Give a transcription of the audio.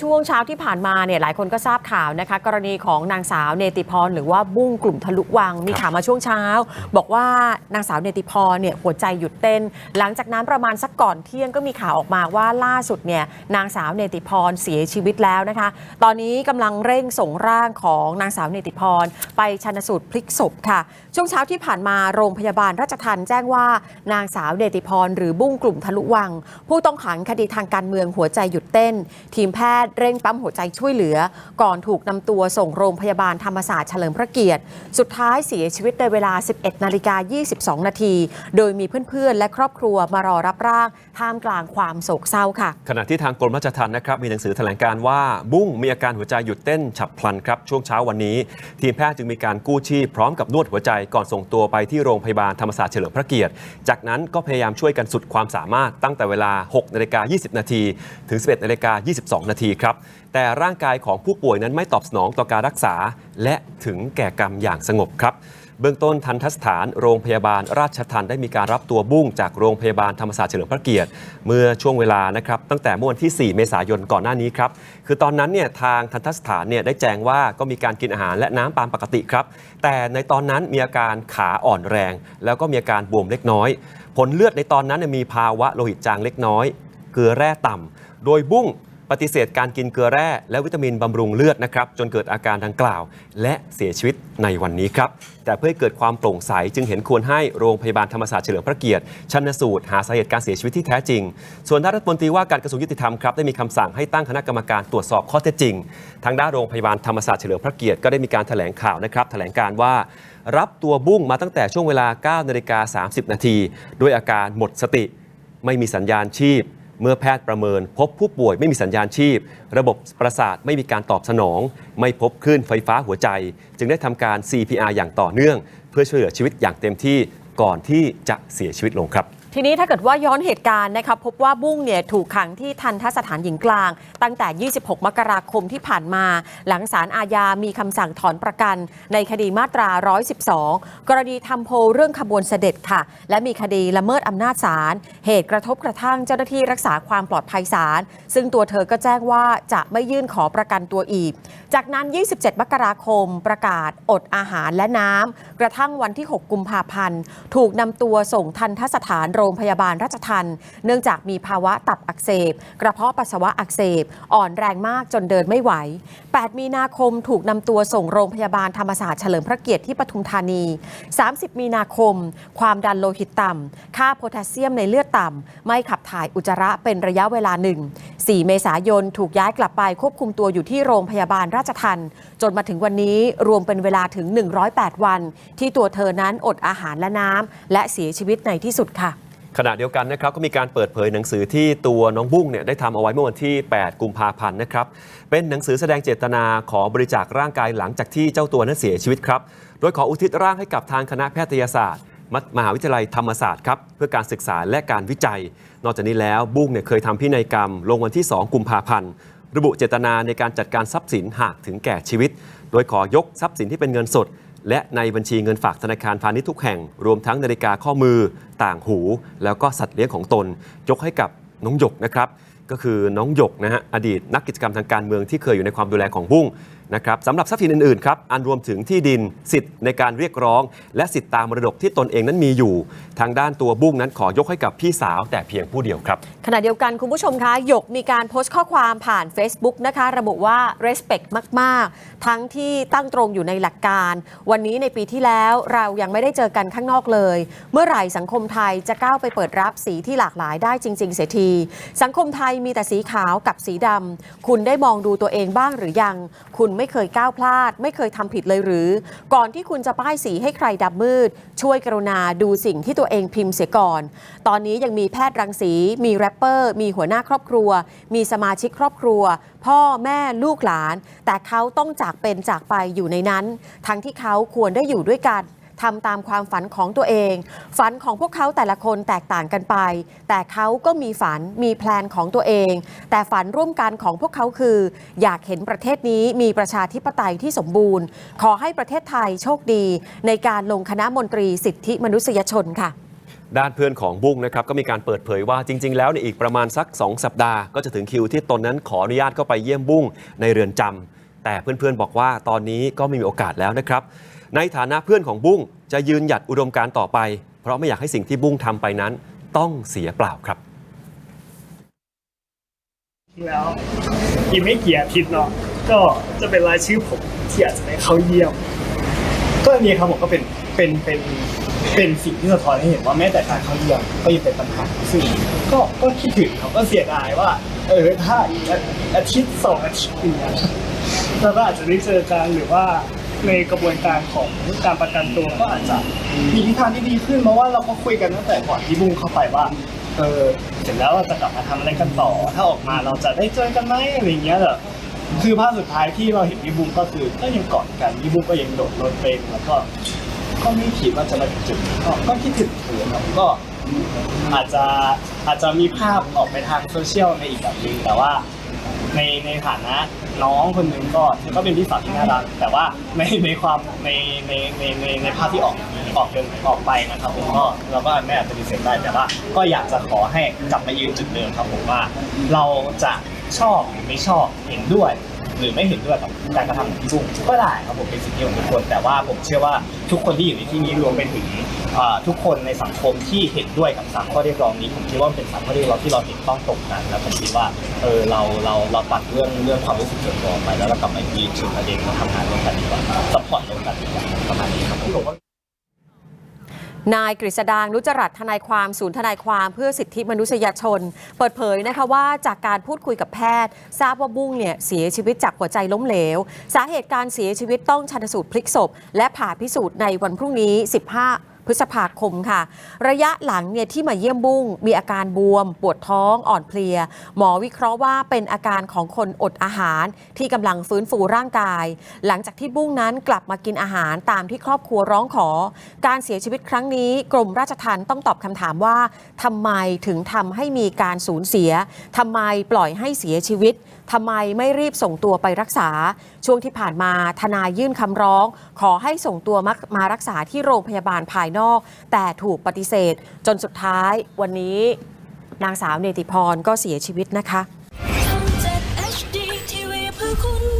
ช่วงเช้าที่ผ่านมาเนี่ยหลายคนก็ทราบข่าวนะคะ กรณีของนางสาวเนติพรหรือว่าบุ้งกลุ่มทะลุวังมีข่าวมาช่วงเช้า บอกว่านางสาวเนติพรเนี่ยหัวใจหยุดเต้น หลังจากนั้นประมาณสักก่อนเที่ยงก็มีข่าวออกมาว่าล่าสุดเนี่ยนางสาวเนติพรเสียชีวิตแล้วนะคะ ตอนนี้กำลังเร่งส่งร่างของนางสาวเนติพรไปชันสูตรพลิกศพค่ะ ช่วงเช้าที่ผ่านมาโรงพยาบาลราชทันแจ้งว่านางสาวเนติพรหรือบุ้งกลุ่มทะลุวัง ผู้ต้องขังคดีทางการเมืองหัวใจหยุดเต้น ทีมแพทย์เร่งปั๊มหัวใจช่วยเหลือ ก่อนถูกนำตัวส่งโรงพยาบาลธรรมศาสตร์เฉลิมพระเกียรติ สุดท้ายเสียชีวิตในเวลา 11 นาฬิกา 22 นาที โดยมีเพื่อนๆ และครอบครัวมารอรับร่างท่ามกลางความโศกเศร้าค่ะ ขณะที่ทางกรมราชทัณฑ์นะครับมีหนังสือแถลงการว่าบุ้งมีอาการหัวใจหยุดเต้นฉับพลันครับช่วงเช้าวันนี้ ทีมแพทย์จึงมีการกู้ชีพพร้อมกับนวดหัวใจก่อนส่งตัวไปที่โรงพยาบาลธรรมศาสตร์เฉลิมพระเกียรติ จากนั้นก็พยายามช่วยกันสุดความสามารถตั้งแต่เวลา 6 นาฬิกา 20 นาที ถึง 11 นาฬิกา 22 นาทีครับ แต่ร่างกายของผู้ป่วยนั้นไม่ตอบสนองต่อการรักษา และถึงแก่กรรมอย่างสงบครับ เบื้องต้นทันทสถานโรงพยาบาลราชทันได้มีการรับตัวบุ้งจากโรงพยาบาลธรรมศาสตร์เฉลิมพระเกียรติ เมื่อช่วงเวลานะครับตั้งแต่เมื่อวันที่ 4 เมษายนก่อนหน้านี้ครับคือตอนนั้นเนี่ยทางทันทสถานเนี่ยได้แจ้งว่าก็มีการกินอาหารและน้ำตามปกติครับ แต่ในตอนนั้นมีอาการขาอ่อนแรง แล้วก็มีอาการบวมเล็กน้อย ผลเลือดในตอนนั้นมีภาวะโลหิตจางเล็กน้อยเกลือแร่ต่ำโดยบุ้ง ฏิเสธการกินเกลือแร่และวิตามินบำรุงเลือดนะครับจนเกิดอาการดังกล่าว และเสียชีวิตในวันนี้ครับแต่เพื่อให้เกิดความโปร่งใสจึงเห็นควรให้โรงพยาบาลธรรมศาสตร์เฉลิมพระเกียรติชันสูตรหาสาเหตุการเสียชีวิตที่แท้จริง ส่วนด้านรัฐมนตรีว่าการกระทรวงยุติธรรมครับได้มีคำสั่งให้ตั้งคณะกรรมการตรวจสอบข้อเท็จจริง ทางด้านโรงพยาบาลธรรมศาสตร์เฉลิมพระเกียรติก็ได้มีการแถลงข่าวนะครับแถลงการว่ารับตัวบุ้งมาตั้งแต่ช่วงเวลา9นาฬิกา30 นาทีด้วยอาการหมดสติ ไม่มีสัญญาณชีพ เมื่อแพทย์ประเมิน พบผู้ป่วยไม่มีสัญญาณชีพ ระบบประสาทไม่มีการตอบสนอง ไม่พบคลื่นไฟฟ้าหัวใจ จึงได้ทำการ CPR อย่างต่อเนื่อง เพื่อช่วยเหลือชีวิตอย่างเต็มที่ก่อนที่จะเสียชีวิตลงครับ ทีนี้ถ้าเกิดว่าย้อนเหตุการณ์นะครับพบว่าบุ้งเนี่ยถูกขังที่ทันทสถานหญิงกลาง ตั้งแต่ 26 มกราคมที่ผ่านมา หลังศาลอาญามีคำสั่งถอนประกัน ในคดีมาตรา 112 กรณีทำโพลเรื่องขบวนเสด็จค่ะ และมีคดีละเมิดอำนาจศาลเหตุกระทบกระทั่งเจ้าหน้าที่รักษาความปลอดภัยศาลซึ่งตัวเธอก็แจ้งว่าจะไม่ยื่นขอประกันตัวอีก จากนั้น 27 มกราคม ประกาศอดอาหารและน้ำกระทั่งวันที่ 6 กุมภาพันธ์ ถูกนำตัวส่งทันทสถานโรงพยาบาลราชทันเนื่องจากมีภาวะตับอักเสบ กระเพาะปัสสาวะอักเสบ อ่อนแรงมากจนเดินไม่ไหว 8 มีนาคมถูกนำตัวส่งโรงพยาบาลธรรมศาสตร์เฉลิมพระเกียรติที่ปทุมธานี 30 มีนาคม ความดันโลหิตต่ำ ค่าโพแทสเซียมในเลือดต่ำ ไม่ขับถ่ายอุจจาระเป็นระยะเวลาหนึ่ง 4 เมษายนถูกย้ายกลับไปควบคุมตัวอยู่ที่โรงพยาบาลราชทันจนมาถึงวันนี้รวมเป็นเวลาถึง 108 วัน ที่ตัวเธอนั้นอดอาหารและน้ำและเสียชีวิตในที่สุดค่ะ ขณะเดียวกันนะครับก็มีการเปิดเผยหนังสือที่ตัวน้องบุ้งเนี่ยได้ทำเอาไว้เมื่อวันที่ 8 กุมภาพันธ์นะครับเป็นหนังสือแสดงเจตนาขอบริจาคร่างกายหลังจากที่เจ้าตัวนั้นเสียชีวิตครับโดยขออุทิศร่างให้กับทางคณะแพทยศาสตร์มหาวิทยาลัยธรรมศาสตร์ครับเพื่อการศึกษาและการวิจัย นอกจากนี้แล้วบุ้งเนี่ยเคยทำพินัยกรรม ลงวันที่ 2 กุมภาพันธ์ระบุเจตนาในการจัดการทรัพย์สินหากถึงแก่ชีวิต โดยขอยกทรัพย์สินที่เป็นเงินสด และในบัญชีเงินฝากธนาคารพาณิชย์ทุกแห่ง รวมทั้งนาฬิกาข้อมือต่างหู แล้วก็สัตว์เลี้ยงของตน ยกให้กับน้องหยกนะครับ ก็คือน้องหยกนะฮะอดีตนักกิจกรรมทางการเมืองที่เคยอยู่ในความดูแลของบุ้งนะครับสำหรับทรัพย์สินอื่นๆครับอันรวมถึงที่ดินสิทธิ์ในการเรียกร้อง และสิทธิ์ตามมรดกที่ตนเองนั้นมีอยู่ ทางด้านตัวบุ้งนั้นขอยกให้กับพี่สาวแต่เพียงผู้เดียวครับ ขณะเดียวกันคุณผู้ชมคะหยกมีการโพสต์ข้อความผ่าน Facebook นะคะ ระบุว่า respect มากๆ ทั้งที่ตั้งตรงอยู่ในหลักการ วันนี้ในปีที่แล้วเรายังไม่ได้เจอกันข้างนอกเลย เมื่อไหร่สังคมไทยจะก้าวไปเปิดรับสีที่หลากหลายได้จริง ๆ เสียที สังคมไทยมีแต่สีขาวกับสีดำคุณได้มองดูตัวเองบ้างหรือยัง คุณไม่เคยก้าวพลาด ไม่เคยทำผิดเลยหรือ ก่อนที่คุณจะป้ายสีให้ใครดำมืด ช่วยกรุณาดูสิ่งที่ตัวเองพิมพ์เสียก่อน ตอนนี้ยังมีแพทย์รังสี มีแรปเปอร์ มีหัวหน้าครอบครัว มีสมาชิกครอบครัว พ่อแม่ลูกหลาน แต่เขาต้องจากเป็นจากไปอยู่ในนั้น ทั้งที่เขาควรได้อยู่ด้วยกัน ทำตามความฝันของตัวเอง ฝันของพวกเขาแต่ละคนแตกต่างกันไป แต่เขาก็มีฝันมีแพลนของตัวเอง แต่ฝันร่วมกันของพวกเขาคือ อยากเห็นประเทศนี้มีประชาธิปไตยที่สมบูรณ์ ขอให้ประเทศไทยโชคดี ในการลงคณะมนตรีสิทธิมนุษยชนค่ะด้านเพื่อนของบุ้งนะครับก็มีการเปิดเผยว่าจริง ๆ แล้วในอีกประมาณสัก 2 สัปดาห์ก็จะถึงคิวที่ตนนั้นขออนุญาตเข้าไปเยี่ยมบุ้งในเรือนจำแต่เพื่อนๆบอกว่าตอนนี้ก็ไม่มีโอกาสแล้วนะครับ ในฐานะเพื่อนของบุ้งจะยืนหยัดอุดมการณ์ต่อไป เพราะไม่อยากให้สิ่งที่บุ้งทำไปนั้น ต้องเสียเปล่าครับแล้วอีกไม่กี่อาทิตย์เนาะก็จะเป็นรายชื่อผมที่อาจจะได้เข้าเยี่ยม ก็อันนี้ครับผมก็เป็นเป็นเป็นเป็นสิ่งที่สะท้อนให้เห็นว่าแม้แต่การเข้าเยี่ยมก็ยังเป็นปัญหาซึ่งก็ก็คิดถึงเขาก็เสียดายว่า เออถ้าอีกอาทิตย์สองอาทิตย์เงี้ยเราก็อาจจะได้เจอกันหรือว่า ในกระบวนการของการประกันตัวก็อาจจะมีทิศทางที่ดีขึ้นเพราะว่าเราก็คุยกันตั้งแต่ก่อนที่บุ้งเข้าไปว่าเออเสร็จแล้วเราจะกลับมาทำอะไรกันต่อ ถ้าออกมาเราจะได้เจอกันไหมอะไรอย่างเงี้ยเหรอคือภาพสุดท้ายที่เราเห็นพี่บุ้งก็คือก็ยังกอดกันพี่บุ้งก็ยังโดดรถเป็นแล้วก็ก็ไม่คิดว่าจะมาถึงจุดนี้ก็ก็คิดถึงเธอครับก็อาจจะอาจจะมีภาพออกไปทางโซเชียลในอีกแบบนึงแต่ว่าในในฐานะ น้องคนหนึ่งก็เธอก็เป็นพี่สาวที่น่ารักแต่ว่าในในความในในในในในภาพที่ออกออกเดินออกไปนะครับผมก็เราก็ไม่อาจจะปฏิเสธได้แต่ว่าก็อยากจะขอให้กลับมายืนจุดเดิมครับผมว่าเราจะชอบหรือไม่ชอบเห็นด้วย หรือไม่เห็นด้วยกับการกระทำของพี่บุ้งก็ได้ครับผมเป็นสิทธิของทุกคน แต่ว่าผมเชื่อว่าทุกคนที่อยู่ในที่นี้รวมไปถึงอ่าทุกคนในสังคมที่เห็นด้วยกับสามข้อเรียกร้องนี้ผมคิดว่ามันเป็นสามข้อเรียกร้องที่เราเห็นต้องตรงกันแล้วผมคิดว่าเออเราเราเราตัดเรื่องเรื่องความรู้สึกส่วนตัวออกไปแล้วเรากลับมายืนจุดประเด็นมาทำงานร่วมกันดีกว่าสปอร์ตร่วมกันดีกว่าประมาณนี้ครับผม นายกฤษดางนุจรัตน์ทนายความศูนย์ทนายความเพื่อสิทธิมนุษยชน เปิดเผยนะคะว่าจากการพูดคุยกับแพทย์ ทราบว่าบุ้งเนี่ยเสียชีวิตจากหัวใจล้มเหลว สาเหตุการเสียชีวิตต้องชันสูตรพลิกศพ และผ่าพิสูจน์ในวันพรุ่งนี้ 15 พฤษภาคมค่ะ ระยะหลังเนี่ยที่มาเยี่ยมบุ้ง มีอาการบวม ปวดท้องอ่อนเพลีย หมอวิเคราะห์ว่าเป็นอาการของคนอดอาหารที่กำลังฟื้นฟูร่างกาย หลังจากที่บุ้งนั้นกลับมากินอาหารตามที่ครอบครัวร้องขอ การเสียชีวิตครั้งนี้ กรมราชทัณฑ์ต้องตอบคำถามว่าทำไมถึงทำให้มีการสูญเสียทำไมปล่อยให้เสียชีวิตทำไมไม่รีบส่งตัวไปรักษา ช่วงที่ผ่านมาทนายยื่นคำร้อง ขอให้ส่งตัวมามารักษาที่โรงพยาบาลภายนอก แต่ถูกปฏิเสธ จนสุดท้ายวันนี้นางสาวเนติพรก็เสียชีวิตนะคะ HD TV เพื่อคุณ